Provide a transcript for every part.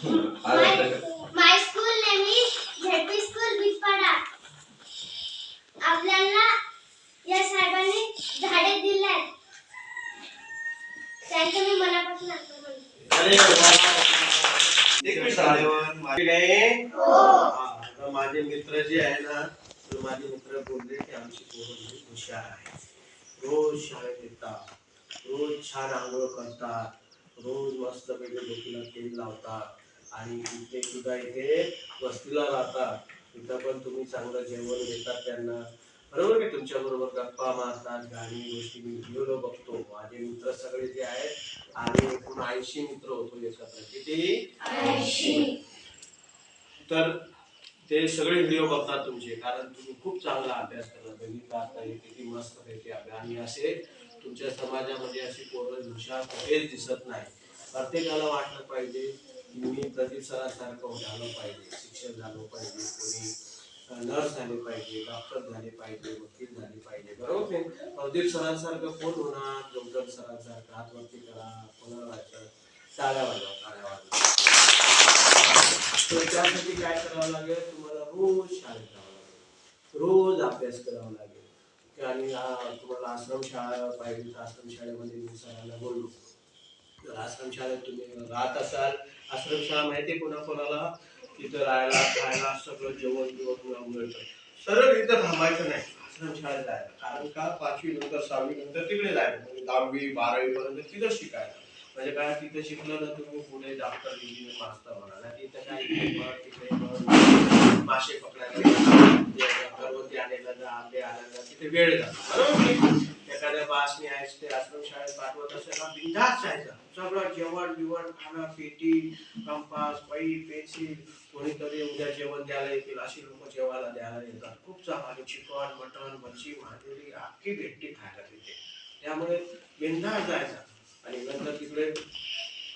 My school name is ZP school Bitpada आपल्याला या साहेबांनी झाडे दिले. त्यांचं मी मनापासून. अरे माझे? हा, मित्र जे आहे ना तर माझे मित्र बोलले की आमची पोरं हुशार आहे रोज शाळेत येतात. रोज छान आंघोळ करतात. रोज मस्त पैकी डोकीला तेल लावतात. आणि इथे सुद्धा इथे वस्तीला राहतात. तिथं पण तुम्ही चांगलं जेवण देतात त्यांना. बरोबर की तुमच्या बरोबर गप्पा मारतात गाणी गोष्टी मी व्हिडिओ बघतो. माझे मित्र सगळे जे आहेत आणि एकूण ऐंशी मित्र होतो एकत्र किती? तर ते सगळे व्हिडिओ बघतात तुमचे कारण तुम्ही खूप चांगला अभ्यास करता. बघितला आता किती मस्त पैकी अभ्यास आणि असे तुमच्या समाजामध्ये अशी पोरं हुशार कुठेच दिसत नाही. प्रत्येकाला वाटलं पाहिजे की मी प्रदीप सरासारखं झालं पाहिजे शिक्षक झालं पाहिजे कोणी नर्स झाले पाहिजे डॉक्टर झाले पाहिजे वकील झाले पाहिजे बरोबर? नाही प्रदीप सरांसारखं कोण होणार? जोगदर सरांसारखं हातवरती करा कोणाला वाटतं टाळ्या वाजवा टाळ्या वाजवा. तर त्यासाठी काय करावं लागेल? तुम्हाला रोज शाळेत जावं लागेल. रोज अभ्यास करावा लागेल. आणि तुम्हाला आश्रम शाळा पाहिजे तर आश्रम शाळेमध्ये मी सरांना बोललो. आश्रमशाळेत शाळेत तुम्ही राहत असाल. आश्रम शाळा माहिती आहे कोणा कोणाला? तिथं राहायला खायला सगळं जेवण जेवण मिळतं. सरळ इथं थांबायचं नाही. आश्रमशाळेत जायला कारण का? पाचवी नंतर सहावी नंतर तिकडे जायचं. म्हणजे दहावी बारावी पर्यंत तिथं शिकायला म्हणजे काय? तिथं शिकलं ना तुम्ही पुढे डॉक्टर इंजिनियर मास्टर म्हणा तिथं काय? तिकडे मासे पकडायला आणायला जा आंबे आणायला तिथे वेळ जातो. बरोबर? एखाद्या बास मी आहेस ते आश्रम शाळेत पाठवत असेल ना बिंदास जायचं. सगळं जेवण बिवण खाणं पेटी कंपास पै पेन्सिल कोणीतरी उद्या जेवण द्यायला येतील अशी लोक जेवायला द्यायला येतात. खूप चांगली चिकन मटण मच्छी मांदेली अख्खी भेटती खायला तिथे. त्यामुळे बिंदास जायचं. आणि नंतर तिकडे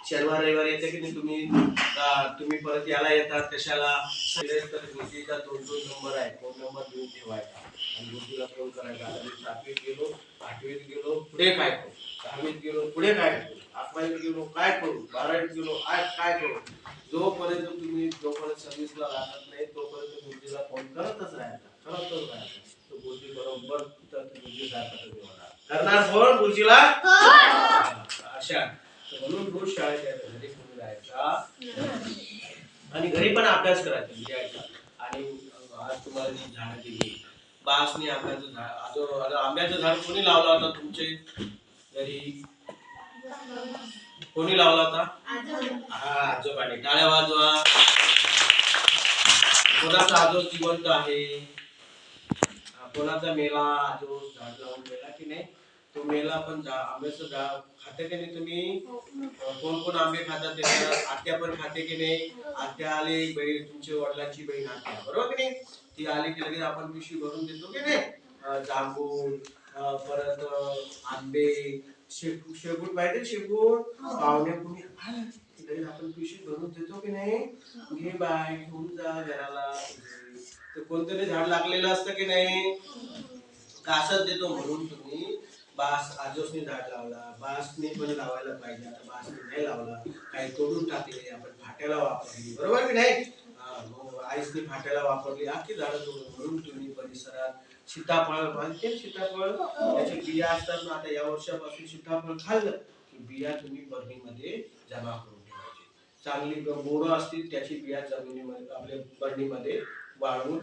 शनिवार रविवार येते की नाही तुम्ही तुम्ही परत याला येतात कशाला? सगळे तर दोन दोन नंबर आहे फोन नंबर देऊन ठेवायचा. आणि बुद्धीला फोन करायचा. आता मी सातवीत गेलो आठवीत गेलो पुढे काय करू? दहावीत गेलो पुढे काय करू? अकरावीत गेलो काय करू? बारावीत गेलो आज काय करू? जोपर्यंत तुम्ही जोपर्यंत सर्व्हिसला राहत नाही तोपर्यंत बुद्धीला फोन करतच राहायचा करतच राहायचा तो बुद्धी बरोबर होणार. करणार फोन बुद्धीला? अशा म्हणून रोज शाळेत यायचं घरी कोणी जायचा आणि घरी पण अभ्यास करायचा लिहायचा आणि आज तुम्हाला जी झाडं दिली. बासनी आंब्याचं झाड आजो आता आंब्याचं झाड कोणी लावला होता तुमचे? घरी? कोणी लावला होता? हा आजोबाने. टाळ्या वाजवा. कोणाचा आजो जिवंत आहे? कोणाचा मेला आजो झाड लावून मेला की नाही? तो मेला पण झा आंब्याचं झाड खाते की नाही तुम्ही? कोण कोण आंबे खातात त्याच्यात आत्या पण खाते की नाही? आत्या आली बहीण तुमच्या वडिलांची बहीण आत्या. बरोबर की नाही? ती आली की लगेच आपण पिशवी भरून देतो की नाही? जांभूळ परत आंबे शेपू शेपूट माहिती आहे शेपूट? पाहुणे कुणी आलं लगेच आपण पिशवी भरून देतो की नाही? घे बाय घेऊन जा घराला. तर कोणतरी झाड लागलेलं असतं की नाही? का असंच देतो म्हणून तुम्ही. बास आजोसने झाड लावला बासने पण लावायला पाहिजे आता बासने नाही लावला काही तोडून टाकले आपण फाट्याला वापरली बरोबर की नाही? आईसने फाट्याला वापरली आखी झाडं तोडून म्हणून तुम्ही परिसरात सीताफळ माहिती सीताफळ त्याचे बिया असतात ना आता या वर्षापासून सीताफळ खाल्लं की बिया तुम्ही बरणीमध्ये जमा करून ठेवायचे. चांगली बोरं असतील त्याची बिया जमिनीमध्ये आपल्या बरणीमध्ये वाळवून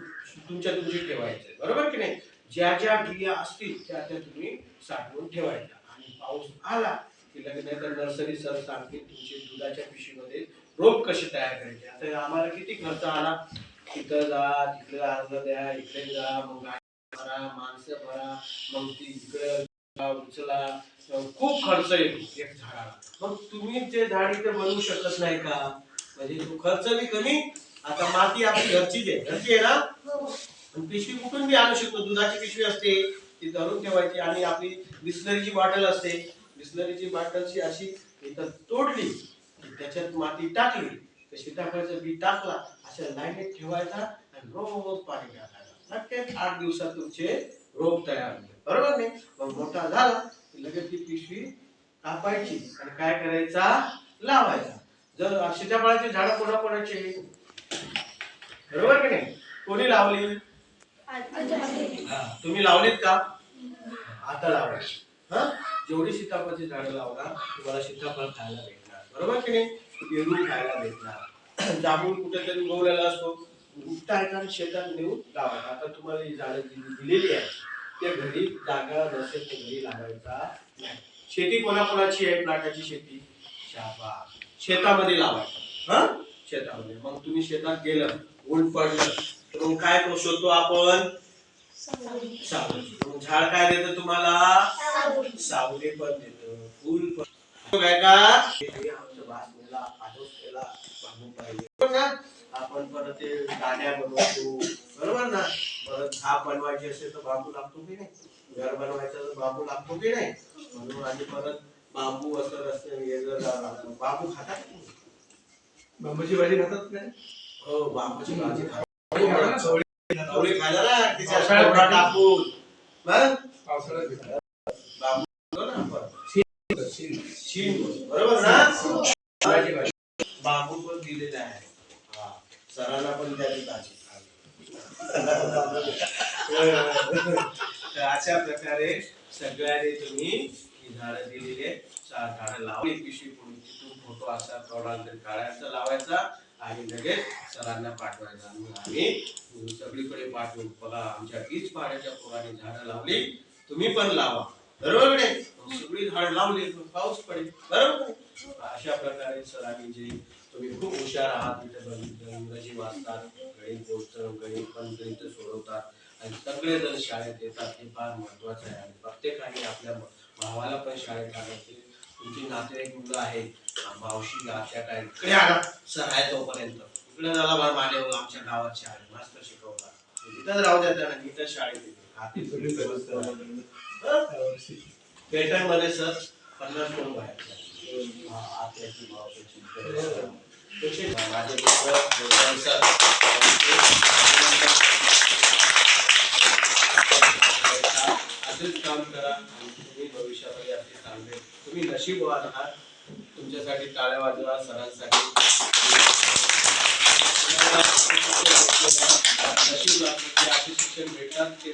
तुमच्या तुमची ठेवायचे बरोबर की नाही? ज्या ज्या बिया असतील त्या त्या तुम्ही साठवून ठेवायच्या. आणि पाऊस आला की लगेच तर नर्सरी सर सांगतील तुमचे दुधाच्या पिशवीमध्ये रोप कसे तयार करायचे. आता आम्हाला किती खर्च आला? तिथं जा तिकडे अर्ज द्या इकडे जा मग भरा माणसं भरा मग ती इकडे उचला. खूप खर्च येतो एक झाडाला. मग तुम्ही ते झाड इथे बनवू शकत नाही का? म्हणजे तो खर्च बी कमी आता माती आपली घरचीच आहे. घरची आहे ना? पिशवी कुठून बी आणू शकतो? दुधाची पिशवी असते ती धरून ठेवायची आणि आपली बिस्लरीची बॉटल असते. बिस्लरीची बॉटलची अशी इथं तोडली त्याच्यात माती टाकली तर सीताफळाचं बी टाकला अशा लाईनीत ठेवायचा आणि रोज पाणी टाकायला नक्कीच आठ दिवसात तुमचे रोप तयार होते बरोबर नाही? मग मोठा झाला की लगेच ती पिशवी कापायची आणि काय करायचा? लावायचा. जर सीताफळाची झाडं कोणाकोणाची आहे? बरोबर की नाही? कोणी लावली? तुम्ही लावलीत का? आता लावा. हा? जेवढी सीताफळाची झाडं लावणार तुम्हाला सीताफळ खायला भेटणार. बरोबर की नाही? पेरू खायला भेटणार. जांभूळ कुठेतरी उगवलेला असतो. उपटायचा शेतात नेऊन लावा आता तुम्हाला ही झाडं दिलेली आहे त्या घरी जागा नसेल तर घरी लावायचा नाही. शेती कोणाकोणाची आहे? प्लाटाची शेती? शाबा शेतामध्ये लावायचं. हा? शेतामध्ये. मग तुम्ही शेतात गेलं ऊन पडलं मग काय शकतो आपण? सावली झाड काय देतं तुम्हाला? सावली पण देतं. फुल पण. काय का? आपण परत ते गाड्या बनवतो. बरोबर ना? परत झाप बनवायची असेल तर बांबू लागतो की नाही? घर बनवायचं तर बांबू लागतो की नाही? म्हणून आणि परत बांबू असं रस्ते बांबू खातात की नाही? बांबूची भाजी खातात काय हो बांबूची भाजी खातात बरोबर ना. बांबू पण दिलेले आहे हा. सरांना पण तर अशा प्रकारे सगळ्यांनी तुम्ही ही झाडं दिलेली आहे झाडं लावली पिशवी पुढे तिथून फोटो असा तोडांतर काढायचा लावायचा. आणि लगेच सरांना पाठवायचा आम्ही. सगळीकडे पाठवू बघा आमच्या वीज पाण्याच्या पोराने झाडं लावली. तुम्ही पण लावा. बरोबर सगळी झाडं लावली पाऊस पडेल. बरोबर अशा प्रकारे सरांनी जे तुम्ही खूप हुशार आहात इथे बघितलं इंग्रजी वाचतात गणित पुस्तक गणित पण गणित सोडवतात. आणि सगळेजण शाळेत येतात हे फार महत्वाचं आहे. आणि प्रत्येकाने आपल्या भावाला पण शाळेत टाकायचे तुमची नातेवाईक मुलं आहेत मावशी आत्या काय इकडे आला? सर आहे तोपर्यंत. इकडे झाला बरं माझ्या आमच्या गावात शाळेत मस्त शिकवतात. तिथंच राहू द्या त्यांना इथं शाळेत. पेटर्नमध्ये सर पन्नास कोण बाहेरचे आत्याची मावशीची. तसे माझे मित्र देवराम सर. काम करा आणि तुम्ही भविष्यामध्ये असे चांगले तुम्ही नशीबवान आहात. तुमच्यासाठी टाळ्या वाजवा सरांसाठी. शिक्षण भेटतात ते